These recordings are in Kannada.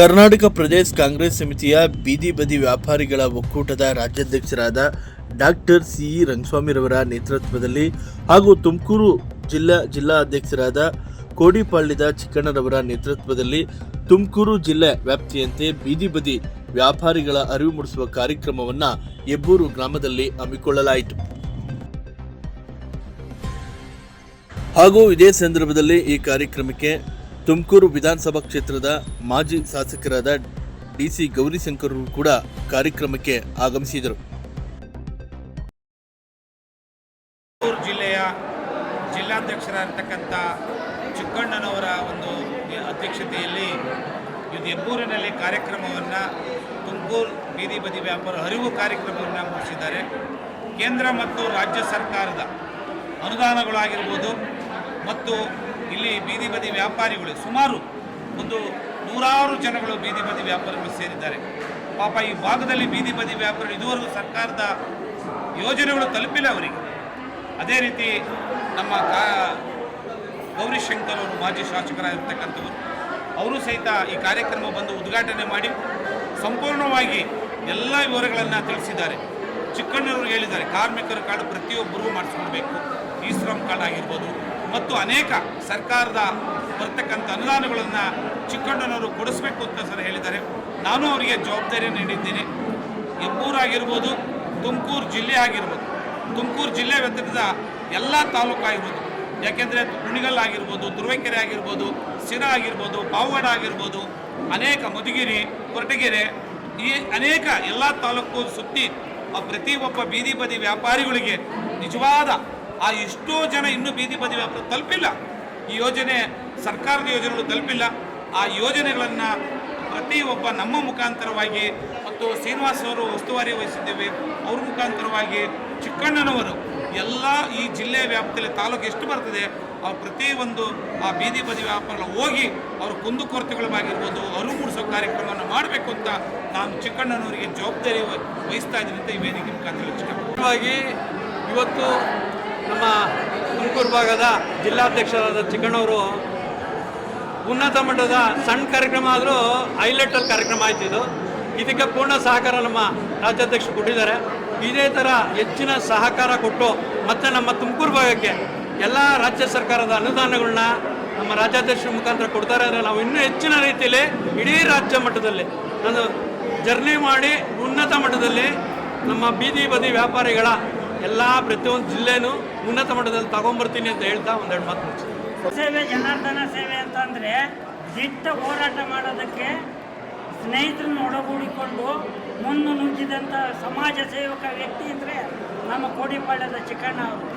ಕರ್ನಾಟಕ ಪ್ರದೇಶ ಕಾಂಗ್ರೆಸ್ ಸಮಿತಿಯ ಬೀದಿ ಬದಿ ವ್ಯಾಪಾರಿಗಳ ಒಕ್ಕೂಟದ ರಾಜ್ಯಾಧ್ಯಕ್ಷರಾದ ಡಾಕ್ಟರ್ ಸಿ ಇ ರಂಗಸ್ವಾಮಿರವರ ನೇತೃತ್ವದಲ್ಲಿ ಹಾಗೂ ತುಮಕೂರು ಜಿಲ್ಲಾ ಜಿಲ್ಲಾ ಅಧ್ಯಕ್ಷರಾದ ಕೋಡಿಪಾಳ್ಯದ ಚಿಕ್ಕಣ್ಣರವರ ನೇತೃತ್ವದಲ್ಲಿ ತುಮಕೂರು ಜಿಲ್ಲೆ ವ್ಯಾಪ್ತಿಯಂತೆ ಬೀದಿ ಬದಿ ವ್ಯಾಪಾರಿಗಳ ಅರಿವು ಮೂಡಿಸುವ ಕಾರ್ಯಕ್ರಮವನ್ನು ಹೆಬ್ಬೂರು ಗ್ರಾಮದಲ್ಲಿ ಹಮ್ಮಿಕೊಳ್ಳಲಾಯಿತು. ಹಾಗೂ ಇದೇ ಸಂದರ್ಭದಲ್ಲಿ ಈ ಕಾರ್ಯಕ್ರಮಕ್ಕೆ ತುಮಕೂರು ವಿಧಾನಸಭಾ ಕ್ಷೇತ್ರದ ಮಾಜಿ ಶಾಸಕರಾದ ಡಿಸಿ ಗೌರಿಶಂಕರ್ ಕೂಡ ಕಾರ್ಯಕ್ರಮಕ್ಕೆ ಆಗಮಿಸಿದರು. ಜಿಲ್ಲೆಯ ಜಿಲ್ಲಾಧ್ಯಕ್ಷರಾಗಿರ್ತಕ್ಕಂಥ ಚಿಕ್ಕಣ್ಣನವರ ಒಂದು ಅಧ್ಯಕ್ಷತೆಯಲ್ಲಿ ಇದು ಹೆಬ್ಬೂರಿನಲ್ಲಿ ಕಾರ್ಯಕ್ರಮವನ್ನು ತುಮಕೂರು ಬೀದಿ ಬದಿ ವ್ಯಾಪಾರ ಅರಿವು ಕಾರ್ಯಕ್ರಮವನ್ನು ಮುಗಿಸಿದ್ದಾರೆ. ಕೇಂದ್ರ ಮತ್ತು ರಾಜ್ಯ ಸರ್ಕಾರದ ಅನುದಾನಗಳಾಗಿರ್ಬೋದು ಮತ್ತು ಇಲ್ಲಿ ಬೀದಿ ಬದಿ ವ್ಯಾಪಾರಿಗಳು ಸುಮಾರು ಒಂದು ನೂರಾರು ಜನಗಳು ಬೀದಿ ಬದಿ ವ್ಯಾಪಾರಿಗಳು ಸೇರಿದ್ದಾರೆ. ಪಾಪ ಈ ಭಾಗದಲ್ಲಿ ಬೀದಿ ಬದಿ ವ್ಯಾಪಾರಿಗಳು ಇದುವರೆಗೂ ಸರ್ಕಾರದ ಯೋಜನೆಗಳು ತಲುಪಿಲ್ಲ ಅವರಿಗೆ. ಅದೇ ರೀತಿ ನಮ್ಮ ಕಾ ಗೌರಿಶಂಕರ್ ಅವರು ಮಾಜಿ ಶಾಸಕರಾಗಿರ್ತಕ್ಕಂಥವರು, ಅವರು ಸಹಿತ ಈ ಕಾರ್ಯಕ್ರಮ ಬಂದು ಉದ್ಘಾಟನೆ ಮಾಡಿ ಸಂಪೂರ್ಣವಾಗಿ ಎಲ್ಲ ವಿವರಗಳನ್ನು ತಿಳಿಸಿದ್ದಾರೆ. ಚಿಕ್ಕಣ್ಣವರು ಹೇಳಿದ್ದಾರೆ, ಕಾರ್ಮಿಕರ ಕಾರ್ಡ್ ಪ್ರತಿಯೊಬ್ಬರಿಗೂ ಮಾಡಿಸ್ಕೊಳ್ಬೇಕು ಈ ಶ್ರಮ್ ಕಾರ್ಡ್ ಆಗಿರ್ಬೋದು ಮತ್ತು ಅನೇಕ ಸರ್ಕಾರದ ಬರ್ತಕ್ಕಂಥ ಅನುದಾನಗಳನ್ನು ಚಿಕ್ಕಣ್ಣನವರು ಕೊಡಿಸ್ಬೇಕು ಅಂತ ಸರ್ ಹೇಳಿದ್ದಾರೆ. ನಾನು ಅವರಿಗೆ ಜವಾಬ್ದಾರಿಯನ್ನು ನೀಡಿದ್ದೇನೆ. ಹೆಬ್ಬೂರಾಗಿರ್ಬೋದು ತುಮಕೂರು ಜಿಲ್ಲೆ ಆಗಿರ್ಬೋದು, ತುಮಕೂರು ಜಿಲ್ಲೆ ವ್ಯತಿರಿಕ್ತ ಎಲ್ಲ ತಾಲೂಕು ಆಗಿರ್ಬೋದು, ಯಾಕೆಂದರೆ ಕುಣಿಗಲ್ ಆಗಿರ್ಬೋದು, ತುರುವೇಕೆರೆ ಆಗಿರ್ಬೋದು ಸಿರಾ ಆಗಿರ್ಬೋದು, ಪಾವಗಡ ಆಗಿರ್ಬೋದು, ಅನೇಕ ಮಧುಗಿರಿ, ಕೊರಟಗೆರೆ, ಈ ಅನೇಕ ಎಲ್ಲ ತಾಲೂಕು ಸುತ್ತಿ ಆ ಪ್ರತಿ ಒಬ್ಬ ಬೀದಿ ಬದಿ ವ್ಯಾಪಾರಿಗಳಿಗೆ ನಿಜವಾದ ಆ ಎಷ್ಟೋ ಜನ ಇನ್ನೂ ಬೀದಿ ಬದಿ ವ್ಯಾಪಾರ ತಲುಪಿಲ್ಲ. ಈ ಯೋಜನೆ ಸರ್ಕಾರದ ಯೋಜನೆಗಳು ತಲುಪಿಲ್ಲ. ಆ ಯೋಜನೆಗಳನ್ನು ಪ್ರತಿ ಒಬ್ಬ ನಮ್ಮ ಮುಖಾಂತರವಾಗಿ ಮತ್ತು ಶ್ರೀನಿವಾಸ್ ಅವರು ಉಸ್ತುವಾರಿ ವಹಿಸಿದ್ದೇವೆ. ಅವ್ರ ಮುಖಾಂತರವಾಗಿ ಚಿಕ್ಕಣ್ಣನವರು ಎಲ್ಲ ಈ ಜಿಲ್ಲೆ ವ್ಯಾಪ್ತಿಯಲ್ಲಿ ತಾಲೂಕು ಎಷ್ಟು ಬರ್ತದೆ, ಆ ಪ್ರತಿಯೊಂದು ಆ ಬೀದಿ ಬದಿ ವ್ಯಾಪಾರ ಹೋಗಿ ಅವ್ರ ಕುಂದುಕೊರತೆಗಳಾಗಿರ್ಬೋದು ಅರಿವು ಮೂಡಿಸೋ ಕಾರ್ಯಕ್ರಮವನ್ನು ಮಾಡಬೇಕು ಅಂತ ನಾನು ಚಿಕ್ಕಣ್ಣನವರಿಗೆ ಜವಾಬ್ದಾರಿ ವಹ- ವಹಿಸ್ತಾ ಇದ್ದೀನಿ ಅಂತ ಈ ವೇದಿಕೆ ಮುಖಾಂತರ ಇವತ್ತು ನಮ್ಮ ತುಮಕೂರು ಭಾಗದ ಜಿಲ್ಲಾಧ್ಯಕ್ಷರಾದ ಚಿಕ್ಕಣ್ಣವರು ಉನ್ನತ ಮಟ್ಟದ ಸಣ್ಣ ಕಾರ್ಯಕ್ರಮ ಆದರೂ ಹೈಲೈಟಲ್ಲಿ ಕಾರ್ಯಕ್ರಮ ಆಯ್ತು ಇದು. ಇದಕ್ಕೆ ಪೂರ್ಣ ಸಹಕಾರ ನಮ್ಮ ರಾಜ್ಯಾಧ್ಯಕ್ಷರು ಕೊಟ್ಟಿದ್ದಾರೆ. ಇದೇ ಥರ ಹೆಚ್ಚಿನ ಸಹಕಾರ ಕೊಟ್ಟು ಮತ್ತು ನಮ್ಮ ತುಮಕೂರು ಭಾಗಕ್ಕೆ ಎಲ್ಲ ರಾಜ್ಯ ಸರ್ಕಾರದ ಅನುದಾನಗಳನ್ನ ನಮ್ಮ ರಾಜ್ಯಾಧ್ಯಕ್ಷರ ಮುಖಾಂತರ ಕೊಡ್ತಾರೆ ಅಂದರೆ ನಾವು ಇನ್ನೂ ಹೆಚ್ಚಿನ ರೀತಿಯಲ್ಲಿ ಇಡೀ ರಾಜ್ಯ ಮಟ್ಟದಲ್ಲಿ ನಾನು ಜರ್ನಿ ಮಾಡಿ ಉನ್ನತ ಮಟ್ಟದಲ್ಲಿ ನಮ್ಮ ಬೀದಿ ಬದಿ ವ್ಯಾಪಾರಿಗಳ ಎಲ್ಲ ಪ್ರತಿಯೊಂದು ಜಿಲ್ಲೆನೂ ಉನ್ನತ ಮಟ್ಟದಲ್ಲಿ ತಗೊಂಡ್ಬರ್ತೀನಿ ಅಂತ ಹೇಳ್ತಾ ಒಂದೆರಡು ಮಾತು. ಸೇವೆ, ಜನಾರ್ದನ ಸೇವೆ ಅಂತಂದರೆ ದಿಟ್ಟ ಹೋರಾಟ ಮಾಡೋದಕ್ಕೆ ಸ್ನೇಹಿತರನ್ನ ಒಳಗೂಡಿಕೊಂಡು ಮುನ್ನು ನುಗ್ಗಿದಂಥ ಸಮಾಜ ಸೇವಕ ವ್ಯಕ್ತಿ ಅಂದರೆ ನಮ್ಮ ಕೋಡಿಪಾಳ್ಯದ ಚಿಕ್ಕಣ್ಣ ಅವರು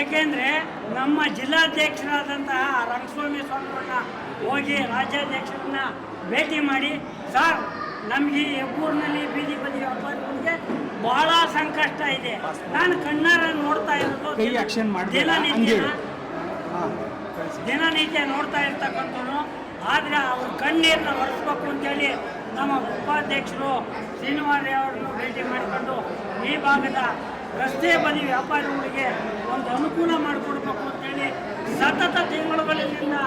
ಏಕೆಂದರೆ ನಮ್ಮ ಜಿಲ್ಲಾಧ್ಯಕ್ಷರಾದಂತಹ ರಂಗಸ್ವಾಮಿ ಸ್ವಾಮಿಗಳನ್ನ ಹೋಗಿ ರಾಜ್ಯಾಧ್ಯಕ್ಷರನ್ನ ಭೇಟಿ ಮಾಡಿ, ಸರ್, ನಮಗೆ ಹೆಬ್ಬೂರಿನಲ್ಲಿ ಬೀದಿ ಬದಿ ಭಾಳ ಸಂಕಷ್ಟ ಇದೆ. ನಾನು ಕಣ್ಣಾರ ನೋಡ್ತಾ ಇರೋದು ದಿನನಿತ್ಯ ದಿನನಿತ್ಯ ನೋಡ್ತಾ ಇರ್ತಕ್ಕಂಥವ್ರು. ಆದರೆ ಅವ್ರ ಕಣ್ಣೀರನ್ನ ಒರೆಸ್ಬೇಕು ಅಂತೇಳಿ ನಮ್ಮ ಉಪಾಧ್ಯಕ್ಷರು ಶ್ರೀನಿವಾಸ ಅವರನ್ನು ಭೇಟಿ ಮಾಡಿಕೊಂಡು ಈ ಭಾಗದ ರಸ್ತೆ ಬದಿ ವ್ಯಾಪಾರಿಗಳಿಗೆ ಒಂದು ಅನುಕೂಲ ಮಾಡಿಕೊಡ್ಬೇಕು ಅಂತೇಳಿ ಸತತ ತಿಂಗಳುಗಳಿಂದ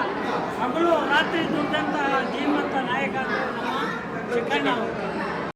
ಹಗಲು ರಾತ್ರಿ ದುಡ್ಡಂತಹ ಜೀವಂತ ನಾಯಕ ನಮ್ಮ ಚಿಕ್ಕಣ್ಣ ಅವರು.